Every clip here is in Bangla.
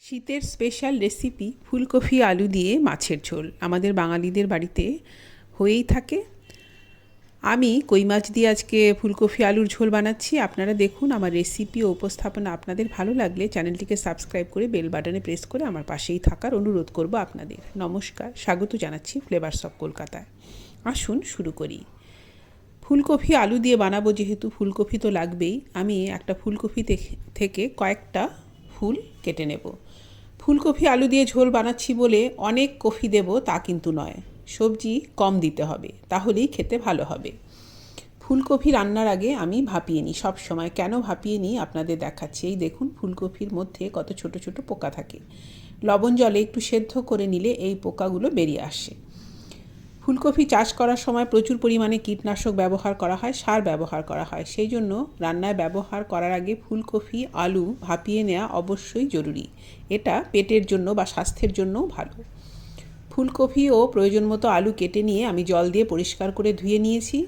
শীতের স্পেশাল রেসিপি ফুলকপি আলু দিয়ে মাছের ঝোল। আমাদের বাঙালিদের বাড়িতে হয়েই থাকে। আমি কই মাছ দিয়ে আজকে ফুলকপি আলুর ঝোল বানাচ্ছি। আপনারা দেখুন আমার রেসিপি ও উপস্থাপনা। আপনাদের ভালো লাগলে চ্যানেলটিকে সাবস্ক্রাইব করে বেল বাটনে প্রেস করে আমার পাশেই থাকার অনুরোধ করব আপনাদের। নমস্কার, স্বাগত জানাচ্ছি ফ্লেভার্স অফ কলকাতায় আসুন শুরু করি। ফুলকপি আলু দিয়ে বানাবো যেহেতু ফুলকপি তো লাগবেই। আমি একটা ফুলকপি থেকে- কয়েকটা ফুল কেটে নেব। ফুলকপি আলু দিয়ে ঝোল বানাচ্ছি বলে অনেক কফি দেব তা কিন্তু নয়। সবজি কম দিতে হবে, তাহলেই খেতে ভালো হবে। ফুলকপি রান্নার আগে আমি ভাপিয়ে নিই, সব সময়। কেন ভাপিয়ে নিই? আপনাদের দেখাচ্ছি। এই দেখুন, ফুলকপির মধ্যে কত ছোট ছোট পোকা থাকে। লবণ জলে একটু সেদ্ধ করে নিলে এই পোকাগুলো বেরিয়ে আসে। ফুলকপি চাষ করার সময় প্রচুর পরিমাণে কীটনাশক ব্যবহার করা হয়, সার ব্যবহার করা হয়। সেই জন্য রান্নায় ব্যবহার করার আগে ফুলকপি, আলু ভাপিয়ে নেওয়া অবশ্যই জরুরি। এটা পেটের জন্য বা স্বাস্থ্যের জন্যও ভালো। ফুলকপি ও প্রয়োজন মতো আলু কেটে নিয়ে আমি জল দিয়ে পরিষ্কার করে ধুয়ে নিয়েছি।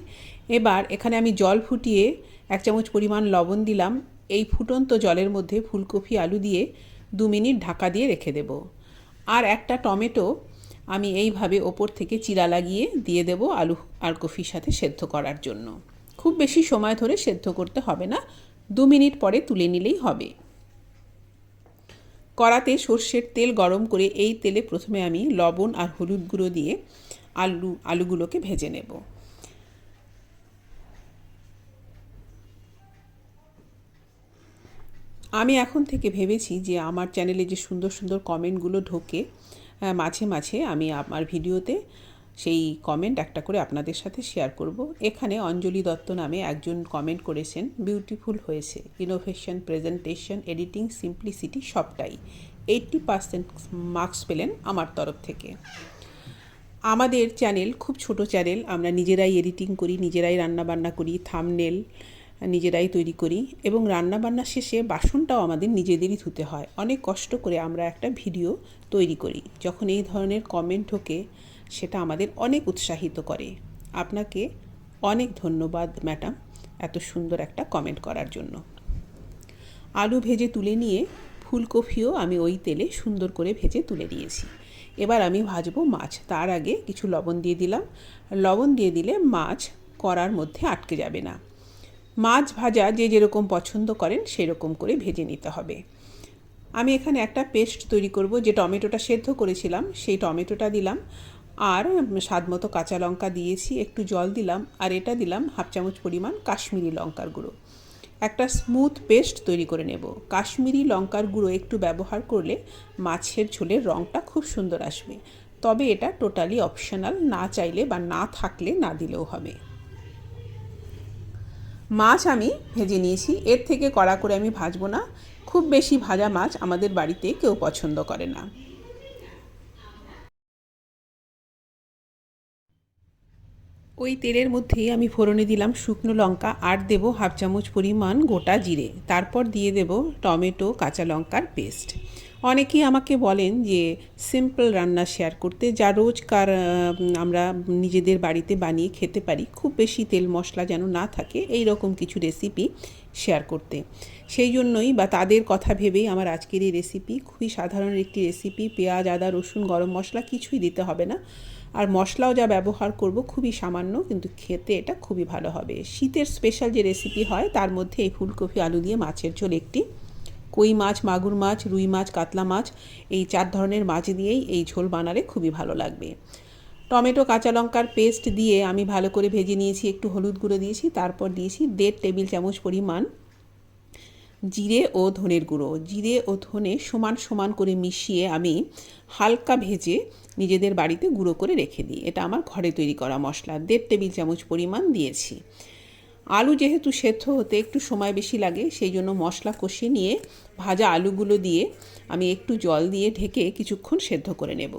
এবার এখানে আমি জল ফুটিয়ে এক চামচ পরিমাণ লবণ দিলাম। এই ফুটন্ত জলের মধ্যে ফুলকপি, আলু দিয়ে দু মিনিট ঢাকা দিয়ে রেখে দেব। আর একটা টমেটো আমি এইভাবে ওপর থেকে চিরা লাগিয়ে দিয়ে দেব আলু, আর কফির সাথে সেদ্ধ করার জন্য। খুব বেশি সময় ধরে সেদ্ধ করতে হবে না, দু মিনিট পরে তুলে নিলেই হবে। কড়াতে সর্ষের তেল গরম করে এই তেলে প্রথমে আমি লবণ আর হলুদ গুঁড়ো দিয়ে আলু, আলুগুলোকে ভেজে নেব। আমি এখন থেকে ভেবেছি যে আমার চ্যানেলে যে সুন্দর সুন্দর কমেন্টগুলো ঢোকে মাঝে মাঝে আমি আমার ভিডিওতে সেই কমেন্ট একটা করে আপনাদের সাথে শেয়ার করব। এখানে অঞ্জলি দত্ত নামে একজন কমেন্ট করেছেন বিউটিফুল হয়েছে ইনোভেশন প্রেজেন্টেশন এডিটিং সিম্পলিসিটি সবটাই। এইট্টি পার্সেন্ট মার্কস পেলেন আমার তরফ থেকে। আমাদের চ্যানেল খুব ছোট চ্যানেল আমরা নিজেরাই এডিটিং করি, নিজেরাই রান্নাবান্না করি থামনেল নিজেরাই তৈরি করি এবং রান্নাবান্না শেষে বাসনটাও আমাদের নিজেদেরই ধুতে হয়। অনেক কষ্ট করে আমরা একটা ভিডিও তৈরি করি, যখন এই ধরনের কমেন্ট ঢোকে সেটা আমাদের অনেক উৎসাহিত করে। আপনাকে অনেক ধন্যবাদ ম্যাডাম এত সুন্দর একটা কমেন্ট করার জন্য। আলু ভেজে তুলে নিয়ে ফুলকপিও আমি ওই তেলে সুন্দর করে ভেজে তুলে নিয়েছি। এবার আমি ভাজবো মাছ। তার আগে কিছু লবণ দিয়ে দিলাম। লবণ দিয়ে দিলে মাছ করার মধ্যে আটকে যাবে না। মাছ ভাজা যে যেরকম পছন্দ করেন সেরকম করে ভেজে নিতে হবে। আমি এখানে একটা পেস্ট তৈরি করব, যে টমেটোটা সেদ্ধ করেছিলাম, সেই টমেটোটা দিলাম, আর স্বাদ মতো কাঁচা লঙ্কা দিয়েছি, একটু জল দিলাম, আর এটা দিলাম হাফ চামচ পরিমাণ কাশ্মীরি লঙ্কার গুঁড়ো। একটা স্মুথ পেস্ট তৈরি করে নেব। কাশ্মীরি লঙ্কার গুঁড়ো একটু ব্যবহার করলে মাছের ঝোলের রঙটা খুব সুন্দর আসবে। তবে এটা টোটালি অপশনাল, না চাইলে বা না থাকলে না দিলেও হবে। মাছ আমি ভেজে নিয়েছি। এর থেকে কড়া করে আমি ভাজবো না। খুব বেশি ভাজা মাছ আমাদের বাড়িতে কেউ পছন্দ করে না। ওই তেলের মধ্যেই আমি ফোড়নে দিলাম শুকনো লঙ্কা আর দেব হাফ চামচ পরিমাণ গোটা জিরে। তারপর দিয়ে দেব টমেটো, কাঁচা লঙ্কার পেস্ট। অনেকেই আমাকে বলেন যে সিম্পল রান্না শেয়ার করতে, যা রোজকার আমরা নিজেদের বাড়িতে বানিয়ে খেতে পারি, খুব বেশি তেল মশলা যেন না থাকে এই রকম কিছু রেসিপি শেয়ার করতে। সেই জন্যই বা তাদের কথা ভেবেই আমার আজকের এই রেসিপি খুবই সাধারণ একটি রেসিপি পেঁয়াজ, আদা, রসুন, গরম মশলা কিছুই দিতে হবে না। আর মশলাও যা ব্যবহার করব খুবই সামান্য, কিন্তু খেতে এটা খুবই ভালো হবে। শীতের স্পেশাল যে রেসিপি হয়, তার মধ্যে এই ফুলকপি, আলু দিয়ে মাছের ঝোল একটি কই মাছ, মাগুর মাছ, রুই মাছ, কাতলা মাছ, এই চার ধরনের মাছ দিয়েই এই ঝোল বানালে খুবই ভালো লাগবে। টমেটো, কাঁচা লঙ্কার পেস্ট দিয়ে আমি ভালো করে ভেজে নিয়েছি, একটু হলুদ গুঁড়ো দিয়েছি, তারপর দিয়েছি দেড় টেবিল চামচ পরিমাণ জিরে ও ধনের গুঁড়ো। জিরে ও ধনে সমান সমান করে মিশিয়ে আমি হালকা ভেজে নিজেদের বাড়িতে গুঁড়ো করে রেখে দিই। এটা আমার ঘরে তৈরি করা মশলা। দেড় টেবিল চামচ পরিমাণ দিয়েছি। আলু যেহেতু সেদ্ধ হতে একটু সময় বেশি লাগে, সেই জন্য মশলা কষিয়ে নিয়ে ভাজা আলুগুলো দিয়ে আমি একটু জল দিয়ে ঢেকে কিছুক্ষণ সেদ্ধ করে নেব।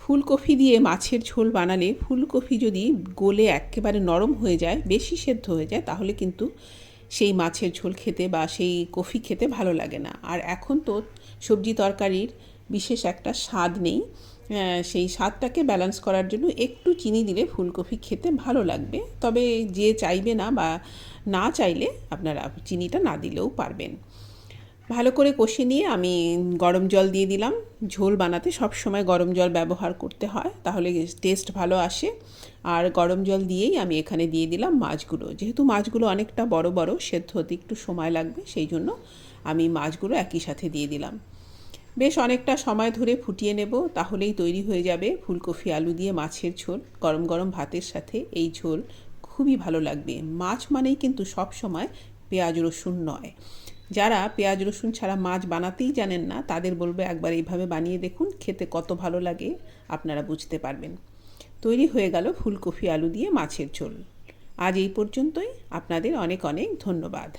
ফুলকপি দিয়ে মাছের ঝোল বানালে ফুলকপি যদি গোলে একেবারে নরম হয়ে যায়, বেশি সেদ্ধ হয়ে যায়, তাহলে কিন্তু সেই মাছের ঝোল খেতে বা সেই কফি খেতে ভালো লাগে না। আর এখন তো সবজি তরকারির বিশেষ একটা স্বাদ নেই। সেই স্বাদটাকে ব্যালেন্স করার জন্য একটু চিনি দিলে ফুলকপি খেতে ভালো লাগবে। তবে যে চাইবে না বা না চাইলে আপনারা চিনিটা না দিলেও পারবেন। ভালো করে কষে নিয়ে আমি গরম জল দিয়ে দিলাম। ঝোল বানাতে সব সময় গরম জল ব্যবহার করতে হয়, তাহলে টেস্ট ভালো আসে। আর গরম জল দিয়েই আমি এখানে দিয়ে দিলাম মাছগুলো। যেহেতু মাছগুলো অনেকটা বড় বড় সেদ্ধ হতে একটু সময় লাগবে, সেই জন্য আমি মাছগুলো একই সাথে দিয়ে দিলাম। বেশ অনেকটা সময় ধরে ফুটিয়ে নেব, তাহলেই তৈরি হয়ে যাবে ফুলকপি, আলু দিয়ে মাছের ঝোল, গরম গরম ভাতের সাথে এই ঝোল। খুবই ভালো লাগবে। মাছ মানেই কিন্তু সব সময় পেঁয়াজ, রসুন নয়। যারা পেঁয়াজ, রসুন ছাড়া মাছ বানাতেই জানেন না, তাদের বলবে একবার এইভাবে বানিয়ে দেখুন, খেতে কত ভালো লাগে, আপনারা বুঝতে পারবেন। তৈরি হয়ে গেল ফুলকপি, আলু দিয়ে মাছের ঝোল। আজ এই পর্যন্তই। আপনাদের অনেক অনেক ধন্যবাদ।